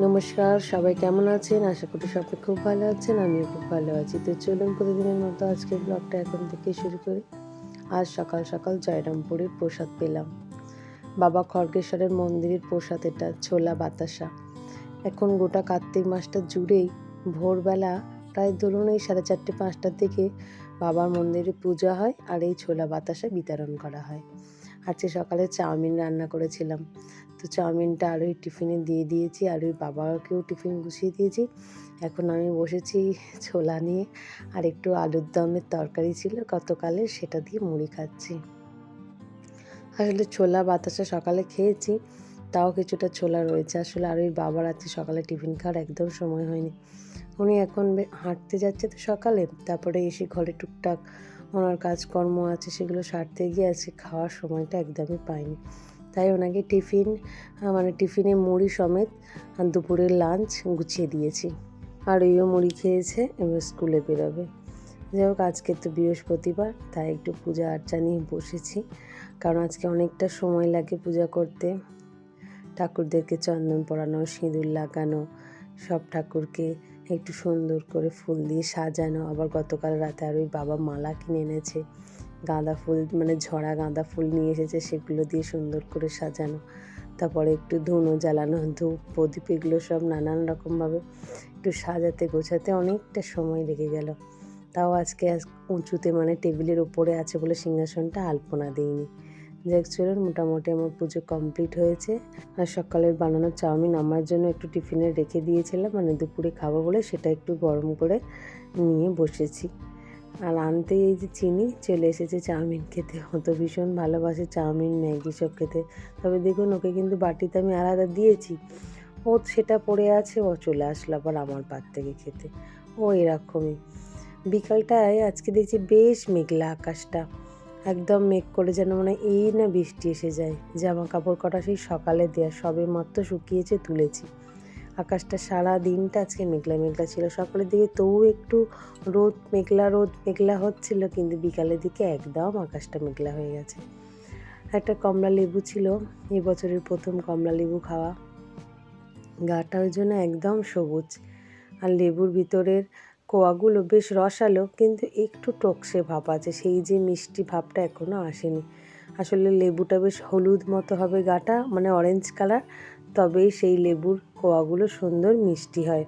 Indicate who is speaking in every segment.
Speaker 1: নমস্কার, সবাই কেমন আছেন? আশা করি সবাই খুব ভালো আছেন, আমিও খুব ভালো আছি। তো চলুন প্রতিদিনের মতো আজকের ব্লগটা এখন থেকে শুরু করি। আজ সকাল সকাল জয়রামপুরের প্রসাদ পেলাম। বাবা খড়গেশ্বরের মন্দিরের প্রসাদ এটা, ছোলা বাতাসা। এখন গোটা কার্তিক মাসটা জুড়েই ভোরবেলা প্রায় ধরুন এই সাড়ে চারটে, পাঁচটার দিকে বাবার মন্দিরে পূজা হয় আর এই ছোলা বাতাসা বিতরণ করা হয়। আজকে সকালে চাউমিন রান্না করেছিলাম। তো চাউমিনটা আর ওই টিফিনে দিয়ে দিয়েছি। আর ওই বাবাকেও টিফিন গুছিয়ে দিয়েছি। এখন আমি বসেছি ছোলা নিয়ে। আর একটু আলুর দমের তরকারি ছিল গতকালে, সেটা দিয়ে মুড়ি খাচ্ছি। আসলে ছোলা বাতাসা সকালে খেয়েছি, তাও কিছুটা ছোলা রয়েছে। আসলে আর ওই বাবার আছে সকালে টিফিন খাওয়ার একদম সময় হয়নি। উনি এখন হাঁটতে যাচ্ছে তো সকালে, তারপরে এসে ঘরে টুকটাক ওনার কাজকর্ম আছে, সেগুলো সারতে গিয়ে আজকে খাওয়ার সময়টা একদমই পাইনি। তাই ওনাকে টিফিন মানে টিফিনে মুড়ি সমেত দুপুরের লাঞ্চ গুছিয়ে দিয়েছি। আর ওইও মুড়ি খেয়েছে, এবার স্কুলে বেরোবে। যাই হোক, আজকে তো বৃহস্পতিবার, তাই একটু পূজা আর্চা নিয়ে বসেছি। কারণ আজকে অনেকটা সময় লাগে পূজা করতে। ঠাকুরদেরকে চন্দন পরানো, সিঁদুর লাগানো, সব ঠাকুরকে একটু সুন্দর করে ফুল দিয়ে সাজানো। আবার গতকাল রাতে আর ওই বাবা মালা কিনে এনেছে। গাঁদা ফুল মানে ঝরা গাঁদা ফুল নিয়ে এসেছে, সেগুলো দিয়ে সুন্দর করে সাজানো। তারপরে একটু ধুনো জ্বালানো, ধূপ, প্রদীপ, এগুলো সব নানান রকমভাবে একটু সাজাতে গোছাতে অনেকটা সময় লেগে গেল। তাও আজকে আজ- উঁচুতে মানে টেবিলের ওপরে আছে বলে সিংহাসনটা আলপনা দিইনি যাক চলুন মোটামুটি আমার পুজো কমপ্লিট হয়েছে। আর সকালের বানানো চাউমিন আমার জন্য একটু টিফিনে রেখে দিয়েছিলাম মানে দুপুরে খাব বলে সেটা একটু গরম করে নিয়ে বসেছি। আর আনতে এই যে চিনি চলে এসেছে চাউমিন খেতে। ও তো ভীষণ ভালোবাসে চাউমিন, ম্যাগি সব খেতে। তবে দেখুন, ওকে কিন্তু বাটিতে আমি আলাদা দিয়েছি। ও সেটা পড়ে আছে, ও চলে আসলো আবার আমার পাত থেকে খেতে। ও এরকমই। বিকালটায় আজকে দেখছি বেশ মেঘলা আকাশটা। একদম মেঘ করে যেন মনে এই না বৃষ্টি এসে যায়। জামা কাপড় কটা সেই সকালে দেওয়া সবে মাত্র শুকিয়েছে, তুলেছি। আকাশটা সারা দিনটা আজকে মেঘলা মেঘলা ছিল। সকালের দিকে তবু একটু রোদ, মেঘলা রোদ, মেঘলা হচ্ছিল, কিন্তু বিকালের দিকে একদম আকাশটা মেঘলা হয়ে গেছে। একটা কমলা লেবু ছিল এবছরের প্রথম কমলা লেবু খাওয়া। গাটা ওই জন্য একদম সবুজ। আর লেবুর ভিতরের কোয়াগুলো বেশ রসালো, কিন্তু একটু টকসে ভাব আছে। সেই যে মিষ্টি ভাবটা এখনও আসেনি। আসলে লেবুটা বেশ হলুদ মতো হবে গাটা মানে অরেঞ্জ কালার তবেই সেই লেবুর কোয়াগুলো সুন্দর মিষ্টি হয়।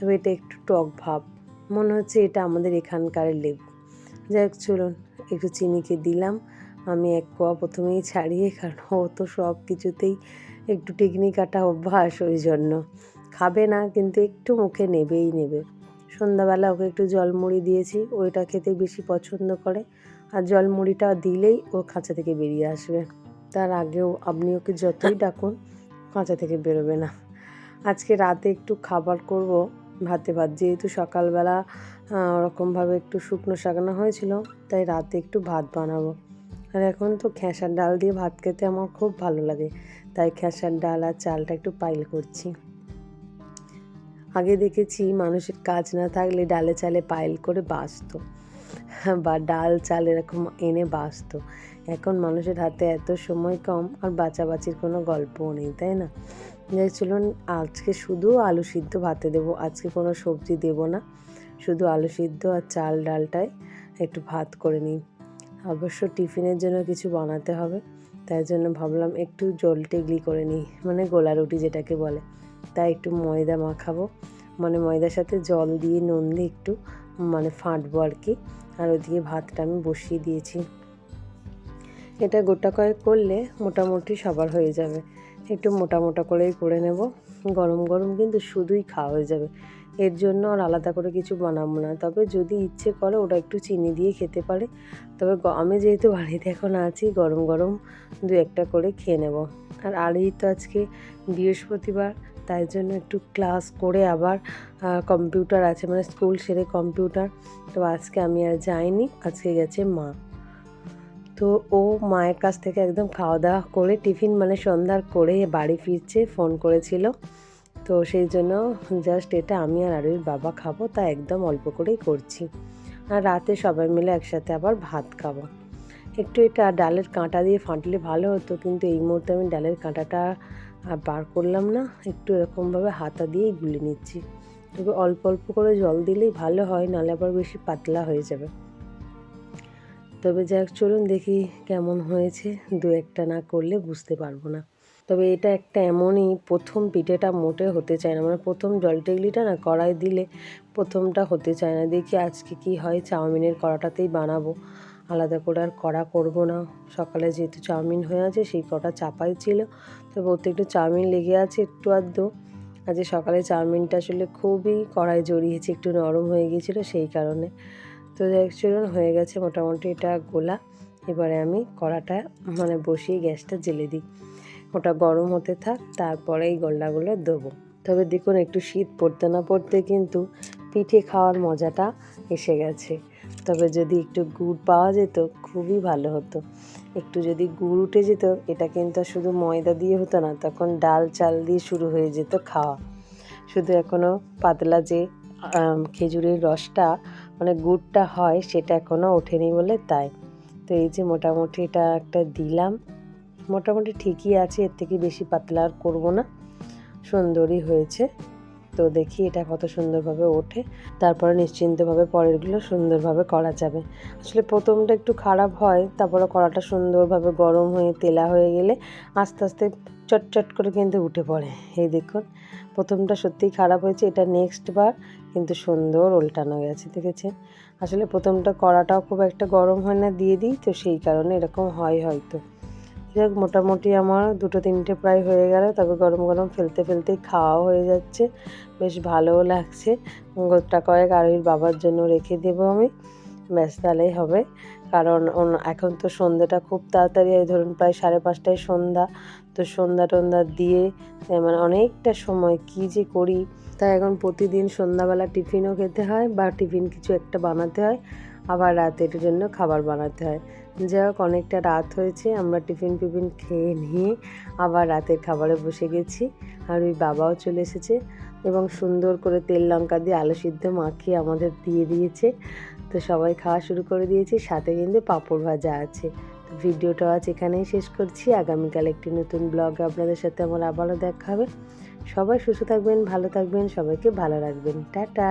Speaker 1: তবে এটা একটু টক ভাব। মনে হচ্ছে এটা আমাদের এখানকার লেবু। যাই হোক, চলুন, একটু চিনিকে দিলাম। আমি এক কোয়া প্রথমেই ছাড়িয়ে, কারণ ও তো সব কিছুতেই একটু টিকনি কাটা অভ্যাস, ওই জন্য। খাবে না, কিন্তু একটু মুখে নেবেই নেবে। সন্ধ্যাবেলা ওকে একটু জলমুড়ি দিয়েছি, ওইটা খেতে বেশি পছন্দ করে। আর জলমুড়িটা দিলেই ও খাঁচা থেকে বেরিয়ে আসবে। তার আগেও আপনি ওকে যতই ডাকুন খাঁচা থেকে বেরোবে না। আজকে রাতে একটু খাবার করব, ভাতে ভাত। যেহেতু সকালবেলা ওরকমভাবে একটু শুকনো শাকানো হয়েছিল, তাই রাতে একটু ভাত বানাবো। আর এখন তো খেসার ডাল দিয়ে ভাত খেতে আমার খুব ভালো লাগে, তাই খেসার ডাল আর চালটা একটু পাইল করছি। আগে দেখেছি মানুষের কাজ না থাকলে ডালে চালে পাইল করে বাঁচতো, বা ডাল চাল এরকম এনে বাঁচতো। এখন মানুষের হাতে এত সময় কম আর বাঁচাবাচির কোনো গল্পও নেই, তাই না? যাই চলুন, আজকে শুধু আলু সিদ্ধ ভাতে দেবো, আজকে কোনো সবজি দেব না। শুধু আলু সিদ্ধ আর চাল ডালটায় একটু ভাত করে নিই। অবশ্য টিফিনের জন্য কিছু বানাতে হবে, তাই জন্য ভাবলাম একটু জল টেগলি করে নিই মানে গোলা রুটি যেটাকে বলে। তাই একটু ময়দা মাখাবো মানে ময়দার সাথে জল দিয়ে নুন দিয়ে একটু মানে ফাটবো আর কি। আর ওদিকে ভাতটা আমি বসিয়ে দিয়েছি। এটা গোটা কয়েক করলে মোটামুটি সবার হয়ে যাবে। একটু মোটা মোটা করেই করে নেব। গরম গরম কিন্তু শুধুই খাওয়া হয়ে যাবে। এর জন্য আর আলাদা করে কিছু বানাবো না। তবে যদি ইচ্ছে করে ওটা একটু চিনি দিয়ে খেতে পারে। তবে আমি যেহেতু বাড়িতে এখন আছি, গরম গরম দু একটা করে খেয়ে নেব। আর আরই তো আজকে বৃহস্পতিবার, তাই জন্য একটু ক্লাস করে আবার কম্পিউটার আছে মানে স্কুল সেরে কম্পিউটার। তো আজকে আমি আর যাইনি, আজকে গেছে মা। তো ও মায়ের কাছ থেকে একদম খাওয়া দাওয়া করে টিফিন মানে সন্ধ্যার করে বাড়ি ফিরছে, ফোন করেছিল। তো সেই জন্য জাস্ট এটা আমি আর আরুর বাবা খাব তা একদম অল্প করেই করছি। আর রাতে সবাই মিলে একসাথে আবার ভাত খাব। একটু এটা ডালের কাঁটা দিয়ে ফাটলে ভালো হতো, কিন্তু এই মুহূর্তে আমি ডালের কাঁটাটা আর বার করলাম না, একটু এরকমভাবে হাতা দিয়েই গুলে নিচ্ছি। তবে অল্প অল্প করে জল দিলেই ভালো হয় নাহলে আবার বেশি পাতলা হয়ে যাবে। তবে যাক, চলুন দেখি কেমন হয়েছে। দু একটা না করলে বুঝতে পারব না। তবে এটা একটা এমনই প্রথম পিঠেটা মোটে হতে চায় না। মানে প্রথম জলটা ইডলিটা না কড়াই দিলে প্রথমটা হতে চায় না। দেখি আজকে কি হয়, চাউমিনের কড়াটাতেই বানাবো। আলাদা করে আর কড়া করব না। সকালে যেহেতু চাউমিন হয়ে আছে, সেই কটা চাপাই ছিল। তবে ওতে একটু চাউমিন লেগে আছে একটু আধটু। আজকে সকালে চাউমিনটা আসলে খুবই কড়াই জড়িয়েছে, একটু নরম হয়ে গিয়েছিল সেই কারণে। তো চলুন হয়ে গেছে মোটামুটি এটা গোলা। এবারে আমি কড়াটা মানে বসিয়ে গ্যাসটা জেলে দিই। ওটা গরম হতে থাক, তারপরে এই গোল্লাগুলো দেবো। তবে দেখুন, একটু শীত পড়তে না পড়তে কিন্তু পিঠে খাওয়ার মজাটা এসে গেছে। তবে যদি একটু গুড় পাওয়া যেত, খুবই ভালো হতো। একটু যদি গুড় উঠে যেত, এটা কিন্তু শুধু ময়দা দিয়ে হতো না, তখন ডাল চাল দিয়ে শুরু হয়ে যেত খাওয়া। শুধু এখনও পাতলা যে খেজুরের রসটা মানে গুড়টা হয় সেটা এখনও ওঠেনি বলে তাই। তো এই যে মোটামুটি এটা একটা দিলাম। মোটামুটি ঠিকই আছে, এর থেকে বেশি পাতলা আর করব না। সুন্দরই হয়েছে। তো দেখি এটা কত সুন্দরভাবে ওঠে। তারপরে নিশ্চিন্তভাবে পরেরগুলো সুন্দরভাবে করা যাবে। আসলে প্রথমটা একটু খারাপ হয়, তারপরে কড়াটা সুন্দরভাবে গরম হয়ে, তেলা হয়ে গেলে আস্তে আস্তে চটচট করে কিন্তু উঠে পড়ে। এই দেখুন, প্রথমটা সত্যিই খারাপ হয়েছে, এটা নেক্সট বার কিন্তু সুন্দর উল্টানো গেছে, দেখেছেন? আসলে প্রথমটা কড়াটাও খুব একটা গরম হয় না, দিয়ে দিই, তো সেই কারণে এরকম হয় হয়তো। যাক, মোটামুটি আমার দুটো তিনটে প্রায় হয়ে গেল, তবে গরম গরম ফেলতে ফেলতেই খাওয়াও হয়ে যাচ্ছে। বেশ ভালোও লাগছে। গোটা কয়েক আরোহীর বাবার জন্য রেখে দেব আমি। ব্যাস, তাহলেই হবে। কারণ এখন তো সন্ধ্যাটা খুব তাড়াতাড়ি ধরুন প্রায় সাড়ে পাঁচটায় সন্ধ্যা। তো সন্ধ্যা টন্ধ্যা দিয়ে মানে অনেকটা সময় কি যে করি। তাই এখন প্রতিদিন সন্ধ্যাবেলা টিফিনও খেতে হয় বা টিফিন কিছু একটা বানাতে হয়, আবার রাতের জন্য খাবার বানাতে হয়। যাই হোক, অনেকটা রাত হয়েছে, আমরা টিফিন টিফিন খেয়ে নিয়ে আবার রাতের খাবারে বসে গেছি আর ওই বাবাও চলে এসেছে এবং সুন্দর করে তেল লঙ্কা দিয়ে আলু সিদ্ধ মাখিয়ে আমাদের দিয়ে দিয়েছে। তো সবাই খাওয়া শুরু করে দিয়েছি, সাথে কিন্তু পাঁপড় ভাজা আছে। ভিডিওটা আজ এখানেই শেষ করছি। আগামীকাল একটি নতুন ব্লগ আপনাদের সাথে আমার আবারও দেখা হবে। সবাই সুস্থ থাকবেন, ভালো থাকবেন, সবাইকে ভালো রাখবেন। টাটা!